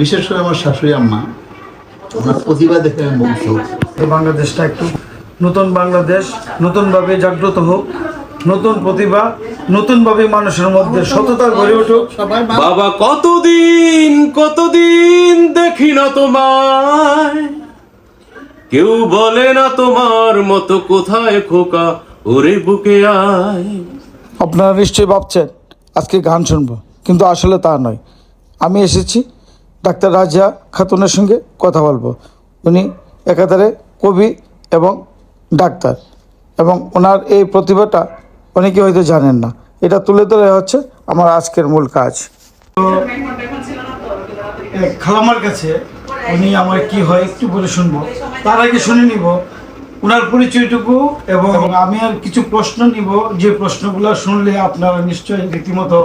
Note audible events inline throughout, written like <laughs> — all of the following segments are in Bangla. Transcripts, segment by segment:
বিশেষ করে আমার শাশুড়ি আম্মা ওনার প্রতিভা দেখে আমি বাংলাদেশটা একটু নতুন বাংলাদেশ নতুনভাবে জাগ্রত হোক নতুন প্রতিভা নতুনভাবে মানুষের মধ্যে সততা গড়ে উঠুক। সবাই বাবা কতদিন কতদিন দেখি না তোমায়? কেউ বলে না তোমার মতো কোথায় খোকা ওরে বুকে আয়। আপনারা নিশ্চয়ই ভাবছেন আজকে গান শুনব কিন্তু আসলে তা নয়। আমি এসেছি ডাক্তার রাজা খাতুনের সঙ্গে কথা বলব। উনি একাধারে কবি এবং ডাক্তার এবং ওনার এই প্রতিভাটা অনেকে হয়তো জানেন না। এটা তুলে ধরে হচ্ছে আমার আজকের মূল কাজ। খালামার কাছে উনি আমার কি হয় একটু বলে শুনব। তার আগে শুনে নিব ওনার পরিচয়টুকু এবং আমি আর কিছু প্রশ্ন নিব। যে প্রশ্নগুলো শুনলে আপনারা নিশ্চয়ই রীতিমতো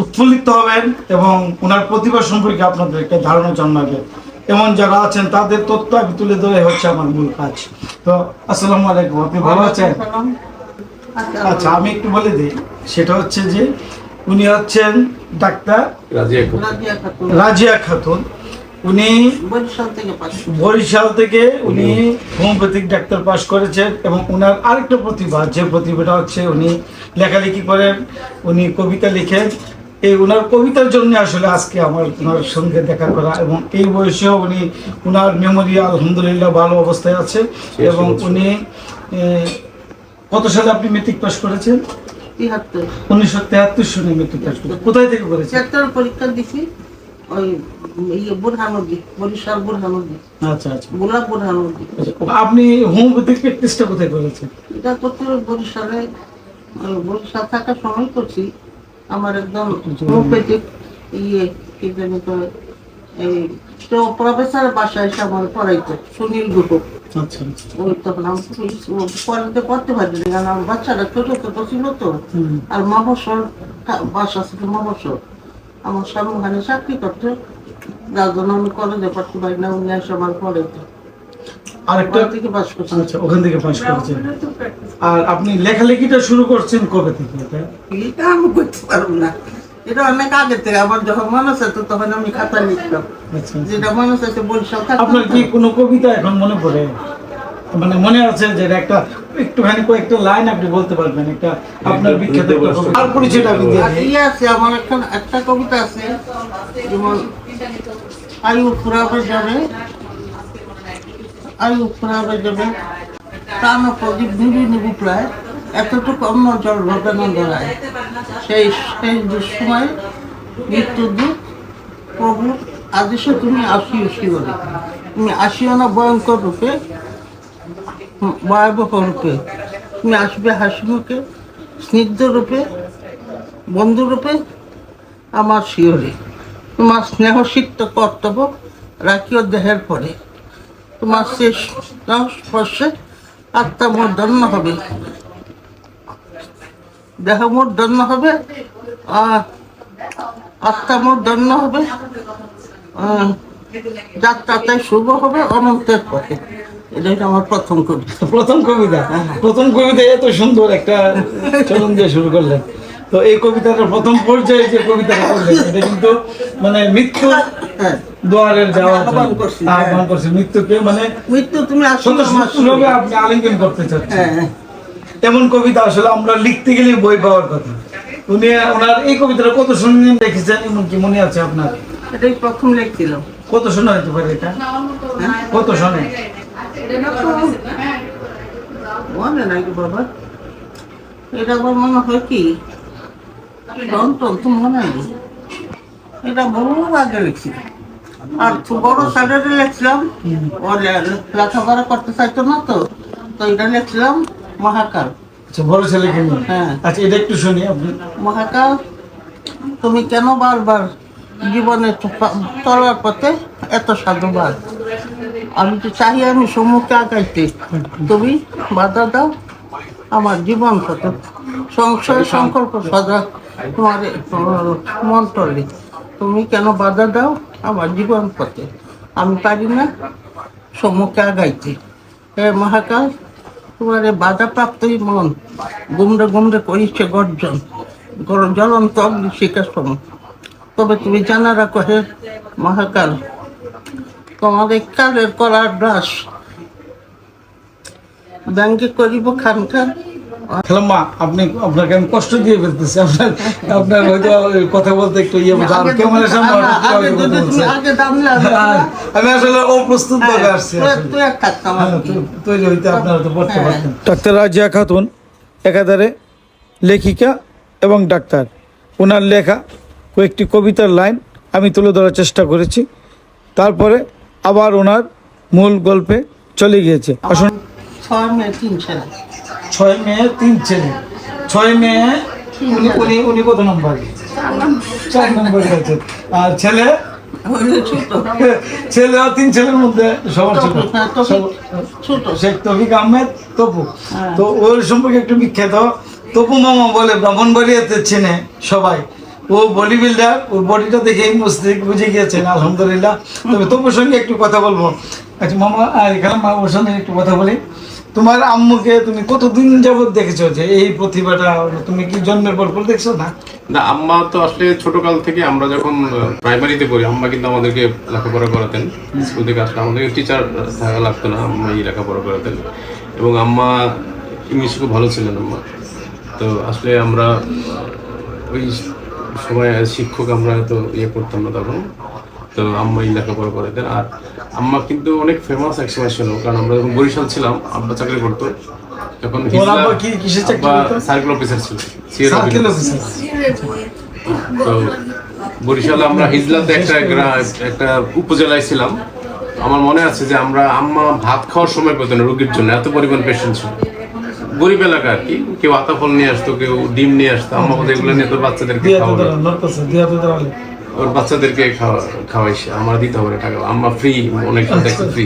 উৎফুল্লিত হবেন এবং ওনার প্রতিভা সম্পর্কে আপনাদের একটা ধারণা জন্মাবে। এমন যারা আছেন তাদের তথ্য আমি তুলে ধরে হচ্ছে আমার মূল কাজ। তো আসসালামু আলাইকুম। আপনি ভালো আছেন? আচ্ছা আমি একটু বলে দিই সেটা হচ্ছে যে উনি হচ্ছেন ডাক্তার রাজিয়া খাতুন। রাজিয়া উনি বরিশাল থেকে বরিশাল থেকে উনি হোমিওপ্যাথিক ডাক্তার পাশ করেছেন এবং ওনার আরেকটা প্রতিভা যে প্রতিভাটা হচ্ছে উনি লেখালেখি করেন উনি কবিতা লিখেন এই ওনার কবিতার জন্য আসলে আজকে আমার ওনার সঙ্গে দেখা করা এবং এই বয়সেও উনি ওনার মেমোরি আলহামদুলিল্লাহ ভালো অবস্থায় আছে এবং উনি কত সালে আপনি মেট্রিক পাস করেছেন? উনিশশো তেহাত্তর সালে মেট্রিক পাস করেছেন। কোথায় থেকে করেছেন? পরীক্ষা দিছি ওই ইয়ে আচ্ছা আচ্ছা। আচ্ছা, আপনি হোমিওপ্যাথিক প্র্যাকটিসটা কোথায় করেছেন? এটা করতে হবে বরিশালে ওই বরিশাল থাকার সময় করছি। আমার একদম ইয়ে কি জানি এই তো প্রফেসরের বাসায় এসে আমার পড়াইতো সুনীল গুহ। আচ্ছা আচ্ছা। ওই তখন আমি পড়াতে পড়তে পারিনি কারণ আমার বাচ্চারা ছোট ছোট ছিল তো। আর বাসা ছিল আমার স্বামী ওখানে চাকরি করতো। যার জন্য আমি কলেজে পড়তে পারি না উনি এসে আমার পড়াইতো। থেকে পাস আচ্ছা ওখান থেকে পাস করেছেন। আর আপনি লেখালেখিটা শুরু করছেন কবে থেকে এটা? আমি করতে পারব না। এটা অনেক আগে থেকে আমার যখন মনে তখন আমি খাতা লিখতাম। আচ্ছা আচ্ছা। যেটা মনে বরিশাল আপনার কি কোনো কবিতা এখন মনে পড়ে? মানে মনে আছে যে একটা একটুখানি কয়েকটা লাইন আপনি বলতে পারবেন একটা আপনার বিখ্যাত আর পরিচয়টা দিয়ে। ইয়ে আছে আমার একটা একটা কবিতা আছে যেমন আয়ু ফুরাবে যাবে আয়ু ফুরাবে যাবে। প্রাণ প্রদীপ নিবি নিবি প্রায়। এতটুকু অন্য জল হবে না ধরায় সেই সেই দুঃসময় মৃত্যু দুঃখ প্রভু আদেশে তুমি আসিও শিবরে। তুমি আসিও না ভয়ঙ্কর রূপে ভয়াবহ রূপে। তুমি আসবে হাসি মুখে, স্নিগ্ধ রূপে বন্ধুরূপে আমার শিওরে তোমার স্নেহ সিক্ত কর্তব্য রাখিও দেহের পরে। তোমার শেষ স্পর্শে আত্মা মোর দন্য হবে। দেহ মোর দন্য হবে আর আত্মা মোর দন্য হবে আহ, যাত্রাটাই শুভ হবে অনন্তের পথে। এটাই আমার প্রথম কবিতা। প্রথম কবিতা? প্রথম কবিতা এত সুন্দর একটা চলন দিয়ে শুরু করলেন। তো এই কবিতাটা প্রথম পর্যায়ে যে কবিতাটা করলেন এটা কিন্তু মানে মৃত্যু হ্যাঁ। দুয়ারের যাওয়া আহ্বান করছি, হ্যাঁ। আহ্বান করছে। মৃত্যুকে মানে মৃত্যু তুমি সুন্দরভাবে আপনি আলিঙ্গন করতে চাচ্ছেন। হ্যাঁ হ্যাঁ। এমন কবিতা আসলে আমরা লিখতে গেলে বই পাওয়ার কথা। উনি ওনার এই কবিতাটা কত শুনলেন দেখেছেন এমন কি মনে আছে আপনার? এটাই প্রথম লিখছিলাম কত শোনা হতে পারে এটা? কত শোনে? মনে নাকি বাবা। এটা আবার মনে হয় কি? টন তো মনে নেই। এটা বহু আগে লিখছি আর বড় সাইডে লিখছিলাম ও লেখাপড়া করতে চাইতো না তো তো এটা লিখছিলাম মহাকাল। আচ্ছা বড় ছেলেকে হ্যাঁ। আচ্ছা এটা একটু শুনি আপনি। মহাকাল তুমি কেন বারবার জীবনে চলার পথে এত সাধুবাদ? আমি তো চাই আমি সম্মুখে আগাইতে। তুমি বাধা দাও আমার জীবন পথে। সংশয় সংকল্প সদা তোমার মন্ত্রলে তুমি কেন বাধা দাও? আমার জীবন পথে। আমি পারি না, সম্মুখে আগাইতে হে মহাকাল, তোমার বাধাপ্রাপ্তই মন। গুমরে গুমরে করিছে গর্জন। গর- জ্বলন্ত অগ্নি শিকার সম। তবে তুমি জানা রাখো হে মহাকাল, তোমার এই কালের করার ব্রাশ। ব্যাংকে করিব খান খান খালাম্মা আপনি আপনাকে আমি কষ্ট দিয়ে ফেলতেছি আপনার আপনার হয়তো কথা বলতে একটু ইয়ে আর ক্যামেরার সামনে আমি- আসলে অপ্রস্তুত ভাবে আসছি। তৈরি হইতে আপনারা তো পড়তে। পারতেন। ডাক্তার রাজিয়া খাতুন একাধারে লেখিকা এবং ডাক্তার। ওনার লেখা কয়েকটি কবিতার লাইন আমি তুলে ধরার চেষ্টা করেছি। তারপরে আবার ওনার মূল গল্পে চলে গিয়েছে। আসুন। ছয় মেয়ে তিন ছেলে ছয় মেয়ে তিন ছেলে। ছয় মেয়ে উনি উনি উনি কত নম্বর? চার নম্বর আছে আর ছেলে? ছেলে আর তিন ছেলের মধ্যে সবার ছোট। তৌফিক, হ্যাঁ, শেখ তফিক আহমেদ তপু। হ্যাঁ। তো ওর সম্পর্কে একটু বিখ্যাত। তপু মামা বলে ব্রাহ্মণবাড়িয়াতে চেনে সবাই। ও বডি বিল্ডার ওর বডিটা দেখেই মুস্তিক বুঝে গিয়েছেন আলহামদুলিল্লাহ। তবে তপুর সঙ্গে একটু কথা বলব। আচ্ছা মামা আর এখানে মা ওর সঙ্গে একটু কথা বলি। তোমার আম্মুকে তুমি কতদিন যাবত দেখেছ যে এই প্রতিভাটা, তুমি কি জন্মের পর পর দেখছ? না। না, আম্মা তো আসলে ছোটকাল থেকে আমরা যখন প্রাইমারিতে পড়ি, আম্মা কিন্তু আমাদেরকে লেখাপড়া করাতেন। স্কুল থেকে আসলে আমাদেরকে টিচার থাকা লাগতো না আম্মাই লেখাপড়া করাতেন। এবং আম্মা ইংলিশ খুব ভালো ছিলেন আম্মা। তো আসলে আমরা, ওই সময় শিক্ষক আমরা তো ইয়ে করতাম না তখন। তো আম্মাই লেখাপড়া করাতেন আর আম্মা কিন্তু অনেক ফেমাস এক সময় ছিল কারণ আমরা যখন বরিশাল ছিলাম আব্বা চাকরি করতো। তখন? সার্কেল অফিসার ছিল তো বরিশালে আমরা হিজলাতে একটা একটা উপজেলায় ছিলাম। আমার মনে আছে যে আমরা আম্মা ভাত খাওয়ার সময় পেত না রোগীর জন্য এত পরিমাণ পেশেন্ট ছিল। গরিব এলাকা আর কি কেউ আতা ফল নিয়ে আসতো কেউ ডিম নিয়ে আসতো আম্মা এগুলো নিয়ে তো বাচ্চাদেরকে খাওয়ানো ওর বাচ্চাদেরকে খাওয়া খাওয়াইছে আমার দিতে হবে টাকা। আমরা ফ্রি অনেক ফ্রি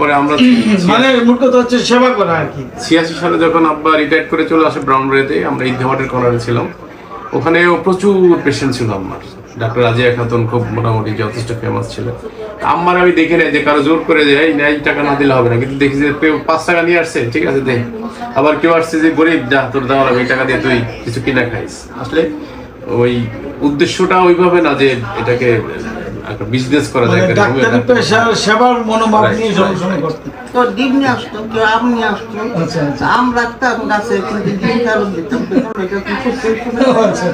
পরে আমরা <clears throat> মানে কথা হচ্ছে সেবা করা আর কি। ছিয়াশি সালে যখন আব্বা রিটায়ার করে চলে আসে ব্রাউনবাড়িতে আমরা ঈদগামাটের কর্নারে ছিলাম। ওখানে প্রচুর পেশেন্ট ছিল আমার। ডাক্তার রাজিয়া খাতুন খুব মোটামুটি যথেষ্ট ফেমাস ছিল। আমার আমি দেখি নাই যে কারও জোর করে যে এই নাই টাকা না দিলে হবে না। কিন্তু দেখি যে পাঁচ টাকা নিয়ে আসছে ঠিক আছে দে। আবার কেউ আসছে যে গরিব যা তোর লাগবে এই টাকা দিয়ে তুই কিছু কিনা খাইস। আসলে ওই উদ্দেশ্যটা ওইভাবে না যে এটাকে একটা বিজনেস করা যায় মানে ডাক্তারি পেশা সেবার মনোভাব নিয়ে সবসময় তো ডিম নিয়ে আসতো কেউ আম নিয়ে আসতো। আচ্ছা, আচ্ছা। আম রাখতাম গাছে কিন্তু ডিম ফেরত দিতাম আচ্ছা।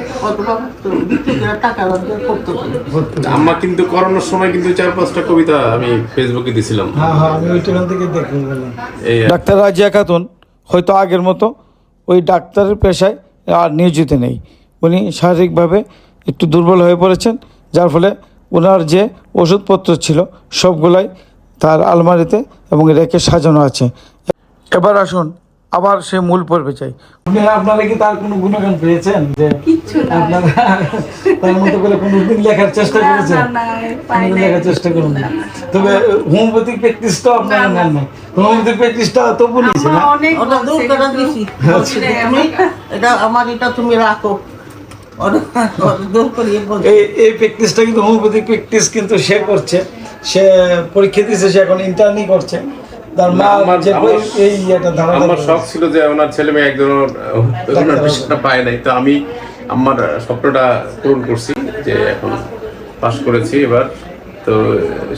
করে আম্মা কিন্তু করোনার সময় কিন্তু চার পাঁচটা কবিতা আমি ফেসবুকে দিছিলাম। হ্যাঁ হ্যাঁ ডাক্তার রাজিয়া খাতুন হয়তো আগের মতো ওই ডাক্তারের পেশায় আর নিয়োজিত নেই। উনি শারীরিকভাবে একটু দুর্বল হয়ে পড়েছেন যার ফলে ওনার যে ওষুধপত্র ছিল সবগুলাই তার আলমারিতে এবং রেখে সাজানো আছে। এবার আসুন আবার সে মূল পর্বে চাই আপনারা কি তার কোনো গুণগান পেয়েছেন? যে আপনারা তার মতো করে কোনো দিন লেখার চেষ্টা করেছেন? লেখার চেষ্টা করুন না তবে হোমিওপ্যাথিক প্র্যাকটিসটা আপনারা নেন না। হোমিওপ্যাথিক প্র্যাকটিসটা তো বলিছে না? ওটা দূর করে দিছি বলছি যে তুমি এটা আমার এটা তুমি রাখো। এই প্র্যাকটিসটা কিন্তু হোমিওপ্যাথিক প্র্যাকটিস কিন্তু সে করছে। সে পরীক্ষা দিচ্ছে সে এখন ইন্টার্নি করছে। তার মা যে এই ধারা আমার শখ ছিল যে ওনার ছেলে মেয়ে একজন ওনার পেশাটা পায় নাই। তো আমি আমার স্বপ্নটা পূরণ করছি যে এখন পাশ করেছি এবার। তো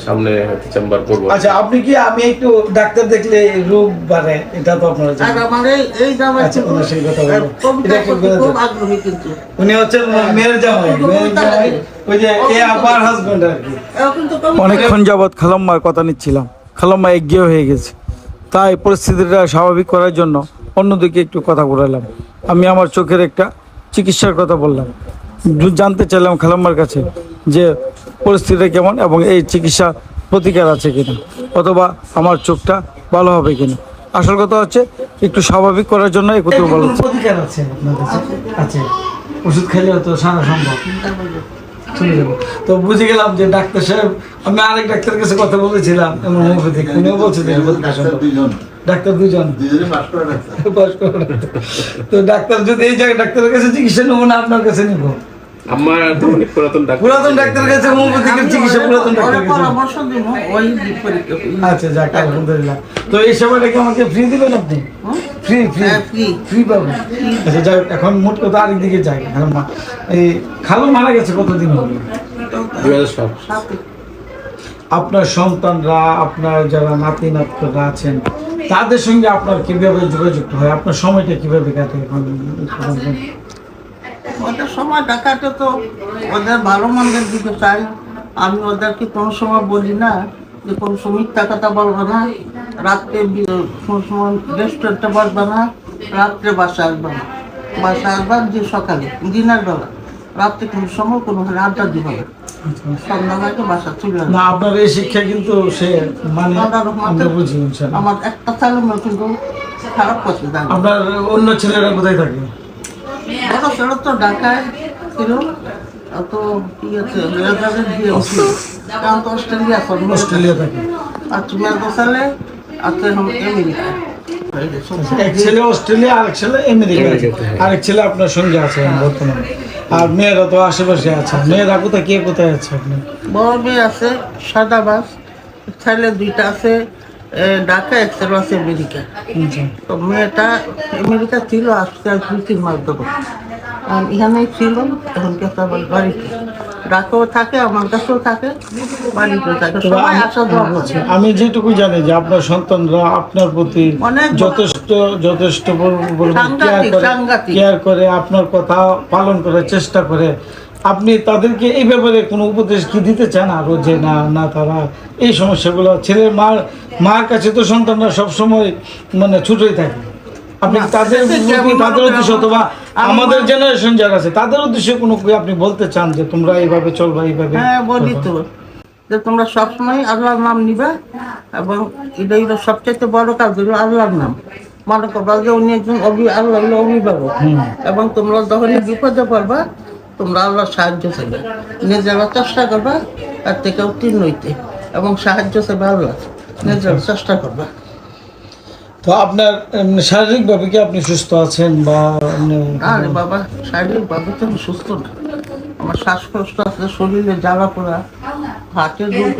সামনে চেম্বার করব। আচ্ছা আপনি কি আমি একটু ডাক্তার দেখলে রোগ বাড়ে এটা তো আপনারা জানেন। আমার এই এই জামাই আচ্ছা, কিন্তু সেই কথা বলব। এটা একটু করতে বলে খুব আগ্রহী কিন্তু। উনি হচ্ছেন মেয়ের জামাই মেয়ের জামাই ওই যে এ আপার হাজবেন্ড আর কি। অনেকক্ষণ যাবৎ খালাম্মার কথা নিচ্ছিলাম। খালাম্মা এগিয়ে হয়ে গেছে। তাই পরিস্থিতিটা স্বাভাবিক করার জন্য অন্যদিকে একটু কথা বলালাম। আমি আমার চোখের একটা চিকিৎসার কথা বললাম। জানতে চাইলাম খালাম্মার কাছে যে পরিস্থিতিটা কেমন এবং এই চিকিৎসা প্রতিকার আছে কিনা? অথবা আমার চোখটা ভালো হবে কিনা? আসল কথা হচ্ছে একটু স্বাভাবিক করার জন্য এই কথা বলা প্রতিকার আছে আপনার কাছে? আছে। ওষুধ খেলে তো সারা সম্ভব। চলে যাব। তো বুঝে গেলাম যে ডাক্তার সাহেব আমি আরেক ডাক্তারের কাছে কথা বলেছিলাম এমন হোমিওপ্যাথিক উনিও বলছে যে ডাক্তার দুজন। তো ডাক্তার যদি এই জায়গায় ডাক্তারের কাছে চিকিৎসা নেব না আপনার কাছে নেব? অনেক পুরাতন ডাক্তার পুরাতন ডাক্তারের কাছে হোমিওপ্যাথিকের চিকিৎসা পুরাতন পরামর্শ দিব ওই দিক আচ্ছা যাক আলহামদুলিল্লাহ। তো এই সেবাটা কি আমাকে ফ্রি দিবেন আপনি? ফ্রি ফ্রি ফ্রি পাবেন। আচ্ছা যাই এখন মোট কথা আরেক দিকে যাই এই খালু মারা গেছে কতদিন হলো দুই হাজার সাত। আপনার সন্তানরা আপনার যারা নাতি নাতরা আছেন তাদের সঙ্গে আপনার কীভাবে যোগাযোগ হয়? আপনার সময়টা কীভাবে কাটে? এখন সময় ডাকাতে তো ওদের ভালো মন্দের দিকে চাই। আমি ওদেরকে কোনো সময় বলি না যে কোনো সময় কথা বলব না। রাত্রে কোনো সময় রেস্টুরেন্টে বসবে না। রাত্রে বাসা আসবে না। বাসা আসবার যে সকালে দিনের বেলা। রাত্রে কোনো সময় কোনো আড্ডা দিব না। চলে আপনার এই শিক্ষা কিন্তু সে মানে আমরা একটা মেয়ে কিন্তু খারাপ করছে আপনার অন্য ছেলেরা কোথায় থাকে? বড় ছেলে তো ঢাকায় ছিল অত কি আছে কারণ তো অস্ট্রেলিয়া সব অস্ট্রেলিয়া থাকে। আর আছে আমেরিকা। এক ছেলে অস্ট্রেলিয়া আরেক ছেলে আমেরিকা হ্যাঁ। আরেক ছেলে আপনার সঙ্গে আছে বর্তমানে। আর মেয়েরা তো আশেপাশে আছে। মেয়েরা কোথায় কে কোথায় আছে আপনি বড় মেয়ে আছে সাদা বাস ছেলে দুইটা আছে ঢাকা এক ছেলে আছে আমেরিকা। তো মেয়েটা আমেরিকা ছিল আজকে আর ধরে আর এখানেই ছিল এখন আবার বাড়িতে। থাকে আমার কাছেও থাকে বাড়িতেও থাকে। সবাই আমি- আসা যাওয়া করে। আমি যেটুকু জানি যে আপনার সন্তানরা আপনার প্রতি যথেষ্ট যথেষ্ট। কেয়ার করে আপনার কথা পালন করার চেষ্টা করে। আপনি তাদেরকে এই ব্যাপারে কোনো উপদেশ কি দিতে চান আরও যে না না তারা এই সমস্যাগুলো ছেলের মার মার কাছে তো সন্তানরা সবসময় মানে ছুটোই থাকে। আপনি তাদের তাদের উদ্দেশ্য অথবা আমাদের জেনারেশন যারা আছে তাদের উদ্দেশ্যে কোনো আপনি বলতে চান যে তোমরা এইভাবে চলবা এইভাবে হ্যাঁ বলি তো। যে তোমরা সবসময় আল্লাহর নাম নিবা এবং এটা হলো সবচেয়ে বড় কাজ হলো আল্লাহর নাম। মনে করবা যে উনি একজন অভি আল্লাহ অভিভাবক। এবং তোমরা যখনই বিপদে পড়বা তোমরা আল্লাহর সাহায্য চাইবে নিজেরা চেষ্টা করবা আর থেকে উত্তীর্ণ হইতে। এবং সাহায্য চাইবে আল্লাহ। নিজেরা চেষ্টা করবা। তো আপনার শারীরিকভাবে কি আপনি সুস্থ আছেন বা আরে বাবা শারীরিকভাবে তো আমি সুস্থ না। আমার শ্বাসকষ্ট আছে শরীরে জ্বালা পোড়া হাতের রোগ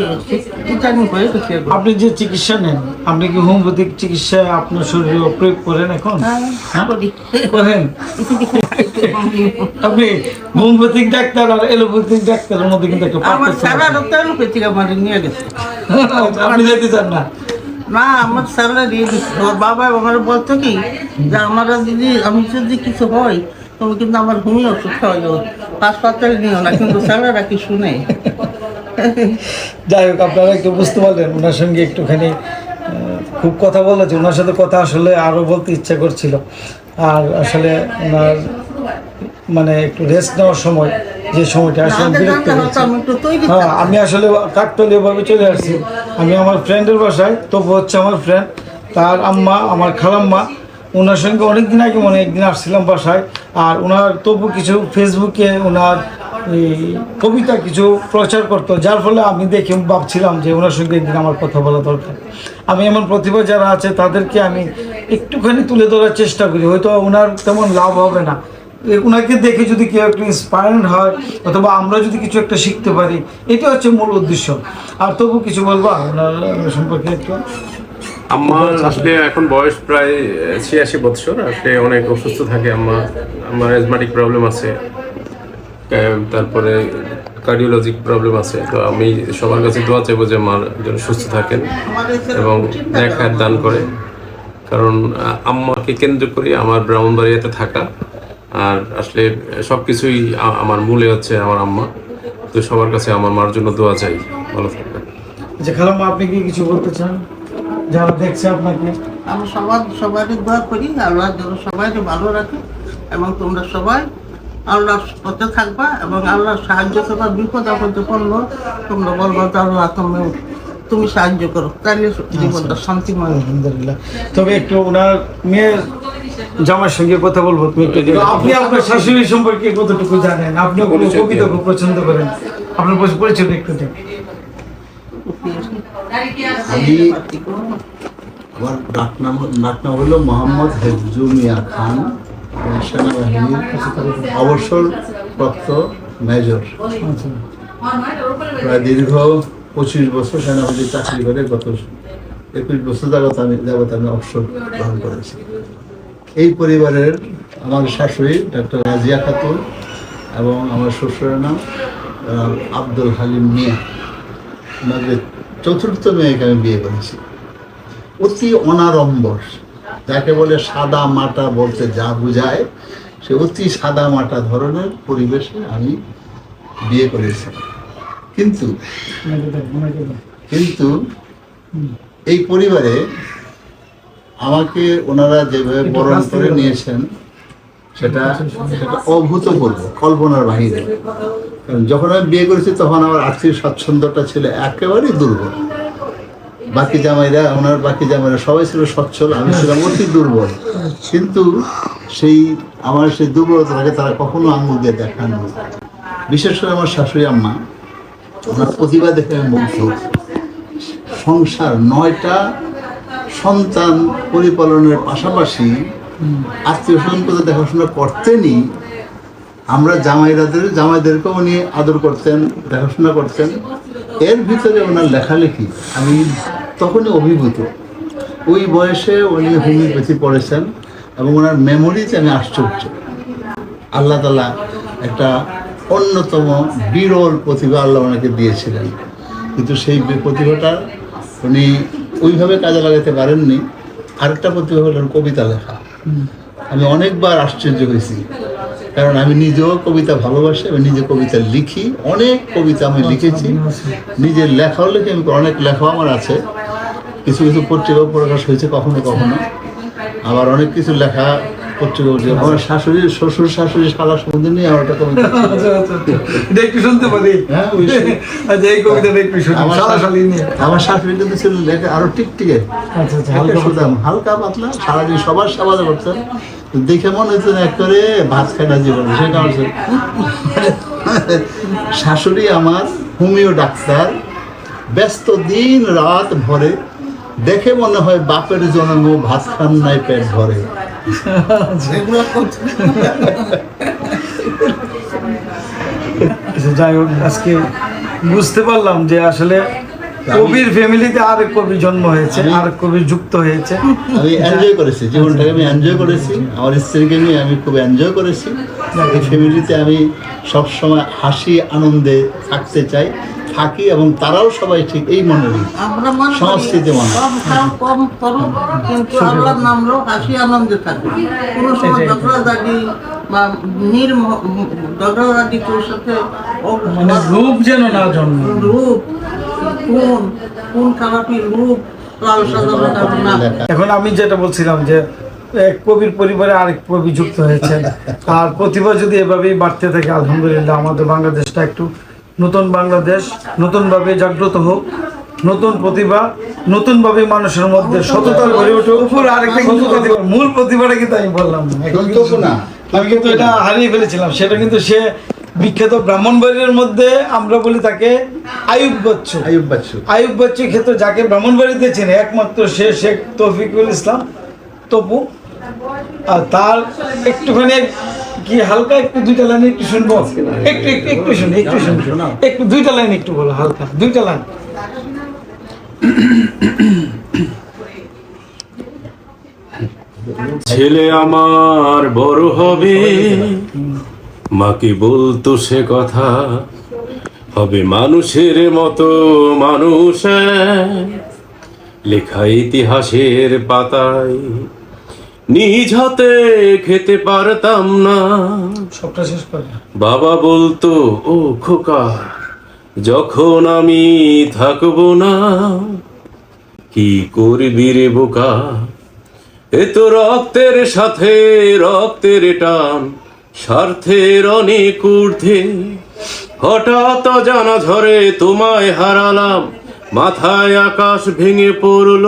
কি হয়ে গেছে আপনি যে চিকিৎসা নেন আপনি কি হোমিওপ্যাথিক চিকিৎসা আপনার শরীরে প্রয়োগ করেন এখন? হ্যাঁ, করেন? আপনি হোমিওপ্যাথিক ডাক্তার আর এলোপ্যাথিক ডাক্তারের মধ্যে কিন্তু একটা আমার আছে। তো এলোপ্যাথিক আমার নিয়ে গেছে। আপনি যেতে চান না? না আমার স্যালার দিয়ে দিচ্ছে। ওর বাবা আমার বলতো কি যে আমার যদি আমি যদি কিছু হয় তুমি কিন্তু আমার ঘুমিয়ে ওষুধ খাওয়াই যাব হাসপাতালে নিও না কিন্তু স্যালারা কি শুনে? যাই হোক আপনারা একটু বুঝতে পারলেন ওনার সঙ্গে একটুখানি খুব কথা বলেছে। ওনার সাথে কথা আসলে আরও বলতে ইচ্ছা করছিল। আর আসলে ওনার মানে একটু রেস্ট নেওয়ার সময় যে সময়টা আসলে বিরক্ত হ্যাঁ আমি আসলে কাকতলীয় ভাবে চলে আসছি। আমি আমার ফ্রেন্ডের বাসায় তবু হচ্ছে আমার ফ্রেন্ড তার আম্মা আমার খালাম্মা ওনার সঙ্গে অনেক দিন আগে মনে একদিন আসছিলাম বাসায়, আর ওনার তবু কিছু ফেসবুকে ওনার কবিতা কিছু প্রচার করতো, যার ফলে আমি দেখে ভাবছিলাম যে ওনার সঙ্গে একদিন আমার কথা বলা দরকার। আমি এমন প্রতিভা যারা আছে, তাদেরকে আমি একটুখানি তুলে ধরার চেষ্টা করি, হয়তো ওনার তেমন লাভ হবে না। ওনাকে দেখে যদি কেউ একটু ইন্সপায়ার্ড হয়, অথবা আমরা যদি কিছু একটা শিখতে পারি এটা হচ্ছে মূল উদ্দেশ্য। আর তবু কিছু বলবা, ওনার সম্পর্কে একটু? আমার আসলে এখন বয়স প্রায় ছিয়াশি বছর আসলে অনেক অসুস্থ থাকে আম্মা। আমার অ্যাজমাটিক প্রবলেম আছে তারপরে কার্ডিওলজিক প্রবলেম আছে। তো আমি সবার কাছে দোয়া চাইব যে আমার যেন সুস্থ থাকেন এবং হাত দান করে। কারণ আম্মাকে কেন্দ্র করে আমার ব্রাহ্মণবাড়িয়াতে থাকা, আর আসলে সব কিছুই আমার মূলে হচ্ছে আমার আম্মা। তো সবার কাছে আমার মার জন্য দোয়া চাই। ভালো থাকবেন। খালাম্মা, আপনি কি কিছু বলতে চান? যারা দেখছে আপনাকে। আমি সবার সবারই দোয়া করি আল্লাহ যেন সবাইকে ভালো রাখে এবং তোমরা সবাই আল্লাহর পথে থাকবা এবং আল্লাহর সাহায্য করবা বিপদ আপদে পড়ল তোমরা বলবা যে আল্লাহ তুমি তুমি সাহায্য করো। তাহলে জীবনটা শান্তিময় হবে। আলহামদুলিল্লাহ। তবে একটু ওনার মেয়ের জামার সঙ্গে কথা বলব তুমি একটু আপনি আপনার শাশুড়ি সম্পর্কে কতটুকু জানেন? আপনি কোনো পরিচয় কবিতা খুব পছন্দ করেন। আপনার পরিচয় একটু দেন আমি আমার ডাক নাম ডাক নাম হলো মোহাম্মদ হেফজু মিয়া খান সেনাবাহিনীর অবসরপ্রাপ্ত মেজর। প্রায় দীর্ঘ পঁচিশ বছর সেনাবাহিনী চাকরি করে গত একুশ বছর যাবত আমি যাবত আমি অবসর গ্রহণ করেছি। এই পরিবারের আমার শাশুড়ি ডক্টর রাজিয়া খাতুন এবং আমার শ্বশুরের নাম আব্দুল হালিম মিয়া। ওনাদের চতুর্থ মেয়েকে আমি বিয়ে করেছি। অতি অনাড়ম্বর। যাকে বলে সাদা মাটা বলতে যা বোঝায় সে অতি সাদা মাটা ধরনের পরিবেশে আমি বিয়ে করেছি। কিন্তু। কিন্তু এই পরিবারে আমাকে ওনারা যেভাবে বরণ করে নিয়েছেন সেটা সেটা অভূতপূর্ব কল্পনার বাহিরে। যখন আমি বিয়ে করেছি, তখন আমার আর্থিক স্বাচ্ছন্দ্যটা ছিল একেবারেই দুর্বল। বাকি জামাইরা, ওনার বাকি জামাইরা সবাই ছিল সচ্ছল, আমি ছিলাম অতি দুর্বল। কিন্তু সেই, আমার সেই দুর্বলতাটাকে তারা কখনো আঙুল দিয়ে দেখান বিশেষ করে আমার শাশুড়ি আম্মা, ওনার প্রতিভা দেখে আমি মুগ্ধ। সংসার নয়টা সন্তান পরিপালনের পাশাপাশি আত্মীয় স্বজন দেখাশোনা করতেনই আমরা জামাইরাদের জামাইদেরকেও উনি আদর করতেন, দেখাশোনা করতেন। এর ভিতরে ওনার লেখালেখি, আমি তখনই অভিভূত। ওই বয়সে উনি হোমিওপ্যাথি পড়েছেন এবং ওনার মেমোরিতে আমি আশ্চর্য। আল্লাহ তালা একটা অন্যতম বিরল প্রতিভা আল্লাহ ওনাকে দিয়েছিলেন। কিন্তু সেই প্রতিভাটা উনি ওইভাবে কাজে লাগাতে পারেননি। আরেকটা প্রতিভা হলেন কবিতা লেখা। আমি অনেকবার আশ্চর্য হয়েছি। কারণ আমি নিজেও কবিতা ভালোবাসি, আমি নিজে কবিতা লিখি, অনেক কবিতা আমি লিখেছি। নিজের লেখাও লিখি আমি অনেক লেখাও আমার আছে। কিছু কিছু পত্রিকাও প্রকাশ হয়েছে কখনো কখনো। আবার অনেক কিছু লেখা পত্রিকা পত্রিকা আমার শাশুড়ি শ্বশুর শাশুড়ি শালা সম্বন্ধে নিয়ে আমার একটা কবিতা আচ্ছা আচ্ছা আচ্ছা। এটা একটু শুনতে পারি? হ্যাঁ। আচ্ছা এই কবিতাটা একটু শুনি সারা নিয়ে। আমার শাশুড়ি কিন্তু ছিল আরও টিকটিকে। আচ্ছা আচ্ছা হালকা হালকা সুদাম হালকা পাতলা সারাদিন সবার দেখে মনে হতো না করে ভাত খায় না জীবনে সেটা আমার শাশুড়ি আমার হোমিও ডাক্তার ব্যস্ত দিন রাত ভরে। দেখে মনে হয় বাপের জন্ম ভাত খান নাই পেট ভরে। করতে যাই হোক আজকে বুঝতে পারলাম যে আসলে কবির ফ্যামিলিতে আর কবি জন্ম হয়েছে আর কবি যুক্ত হয়েছে। আমি এনজয় করেছি জীবনটাকে আমি এনজয় করেছি। আমার স্ত্রীকে নিয়ে আমি খুব এনজয় করেছি। এই ফ্যামিলিতে আমি সবসময় হাসি আনন্দে থাকতে চাই। থাকি এবং তারাও সবাই ঠিক এই মনে মনে করি সংস্কৃতি মনে। কম খাও কিন্তু আল্লাহর নাম লো হাসি আনন্দে থাকো কোনো সময় ঝগড়াঝাটি বা নির ঝগড়াঝাটি তোর সাথে মানে রূপ যেন না জন্ম। রূপ কোন কোন খারাপি রূপ এখন আমি যেটা বলছিলাম যে এক কবির পরিবারে আরেক কবি যুক্ত হয়েছে আর <laughs> প্রতিভা যদি এভাবেই বাড়তে থাকে আলহামদুলিল্লাহ আমাদের বাংলাদেশটা একটু নতুন বাংলাদেশ নতুনভাবে জাগ্রত হোক নতুন প্রতিভা নতুনভাবে মানুষের মধ্যে সততা গড়ে ওঠে উপর আরেকটা মূল প্রতিভাটা কিন্তু আমি বললাম কিন্তু আমি কিন্তু এটা হারিয়ে ফেলেছিলাম। সেটা কিন্তু সে বিখ্যাত ব্রাহ্মণবাড়ির মধ্যে আমরা বলি তাকে আয়ুব বচ্চু। আয়ুব বাচ্চু। আয়ুব বচ্চু ক্ষেত্রে যাকে ব্রাহ্মণবাড়িতে চেনে একমাত্র সে শেখ তৌফিকুল ইসলাম তপু। আর তার একটুখানি এক- কি হালকা একটু দুইটা লাইন একটু শুনব? একটু একটু একটু শুনি একটু শুনি। একটু দুইটা লাইন একটু বলো হালকা। দুইটা লাইন। ছেলে আমার বড় হবে। মাকে বলতো সে কথা? হবে মানুষের মতো মানুষ। লেখা ইতিহাসের পাতায় নিজ হাতে খেতে পারতাম না। সবটা শেষ করে। বাবা বলতো ও খোকা যখন আমি থাকব না কি করবি রে বোকা? এ তো রক্তের সাথে রক্তের টান স্বার্থের অনেক ঊর্ধ্বে। হঠাৎ জানা ঝরে তোমায় হারালাম মাথায় আকাশ ভেঙে পড়ল।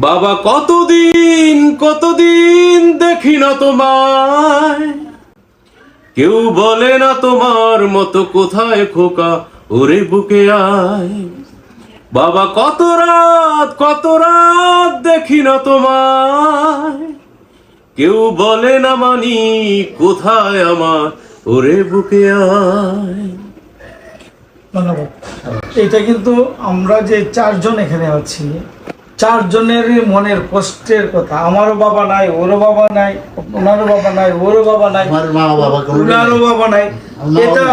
বাবা, কতদিন কতদিন দেখি না তোমায়? কেউ বলে না তোমার মতো কোথায় খোকা, ওরে বুকে আয়। বাবা, কত রাত কত রাত দেখি না তোমায়? কেউ বলে না মানি কোথায় আমার, ওরে বুকে আয়। ধন্যবাদ। এটা কিন্তু আমরা যে চারজন এখানে আছি চারজনেরই মনের কষ্টের কথা। আমারও বাবা নাই ওরও বাবা নাই ওনারও বাবা নাই ওরও বাবা নাই ওনারও বাবা নাই। এটা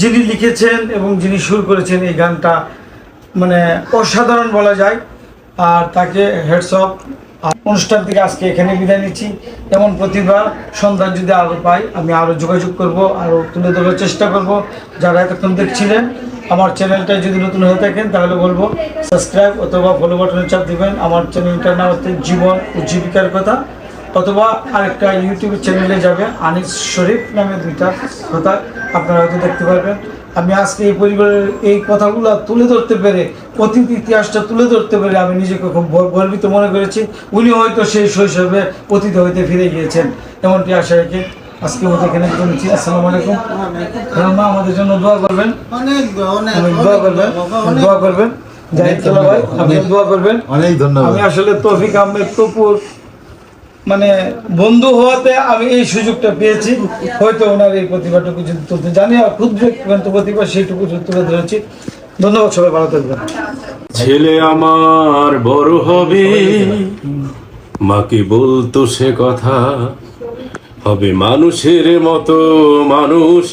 যিনি লিখেছেন এবং যিনি সুর করেছেন এই গানটা মানে অসাধারণ বলা যায়। আর তাকে হেডস অফ অনুষ্ঠান থেকে আজকে এখানে বিদায় নিচ্ছি। এমন প্রতিভা সন্ধান যদি আরও পাই আমি আরও যোগাযোগ করব আরও তুলে ধরার চেষ্টা করব। যারা এতক্ষণ দেখছিলেন আমার চ্যানেলটা যদি নতুন হয়ে থাকেন, তাহলে বলব সাবস্ক্রাইব অথবা ফলো বাটনের চাপ দিবেন। আমার চ্যানেলটার নাম হচ্ছে জীবন ও জীবিকার কথা। অথবা আরেকটা ইউটিউব চ্যানেলে যাবে আনিস শরীফ নামে দুইটা কথা আপনারা হয়তো দেখতে পারবেন। আমি আজকে এই পরিবারের এই কথাগুলো তুলে ধরতে পেরে, অতীত ইতিহাসটা তুলে ধরতে পেরে আমি নিজেকে খুব গর্বিত মনে করেছি। উনি হয়তো সেই শৈশবে অতীত হইতে ফিরে গিয়েছেন, এমনটি আশা রেখে আজকে মতো এখানে বলেছি আসসালামু আলাইকুম। মা আমাদের জন্য দোয়া করবেন। অনেক দোয়া করবেন দোয়া করবেন। জাহিদ খেলা ভাই আপনি দোয়া করবেন। অনেক ধন্যবাদ। আমি আসলে তৌফিক আহমেদ তপুর মানে বন্ধু হওয়াতে আমি এই সুযোগটা পেয়েছি। হয়তো ওনার এই প্রতিভাটুকু যদি তুলতে জানি আর ক্ষুদ্র প্রতিভা সেইটুকু যদি তুলে ধরেছি। ধন্যবাদ সবাই ভালো থাকবেন। ছেলে আমার বড় হবে মাকে বলতো সে কথা? হবে মানুষের মতো মানুষ।